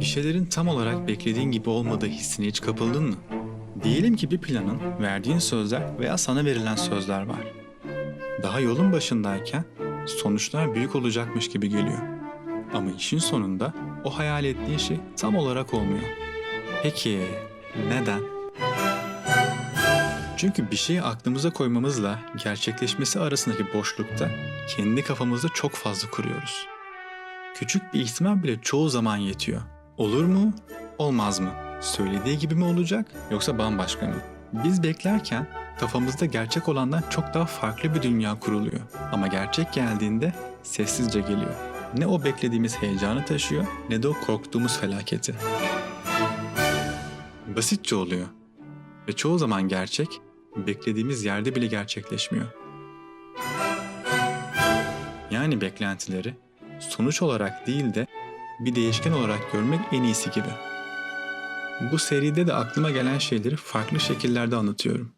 Bir şeylerin tam olarak beklediğin gibi olmadığı hissine hiç kapıldın mı? Diyelim ki bir planın, verdiğin sözler veya sana verilen sözler var. Daha yolun başındayken sonuçlar büyük olacakmış gibi geliyor. Ama işin sonunda o hayal ettiğin şey tam olarak olmuyor. Peki neden? Çünkü bir şeyi aklımıza koymamızla gerçekleşmesi arasındaki boşlukta kendi kafamızda çok fazla kuruyoruz. Küçük bir ihtimal bile çoğu zaman yetiyor. Olur mu? Olmaz mı? Söylediği gibi mi olacak yoksa bambaşka mı? Biz beklerken kafamızda gerçek olandan çok daha farklı bir dünya kuruluyor. Ama gerçek geldiğinde sessizce geliyor. Ne o beklediğimiz heyecanı taşıyor ne de o korktuğumuz felaketi. Basitçe oluyor. Ve çoğu zaman gerçek beklediğimiz yerde bile gerçekleşmiyor. Yani beklentileri sonuç olarak değil de bir değişken olarak görmek en iyisi gibi. Bu seride de aklıma gelen şeyleri farklı şekillerde anlatıyorum.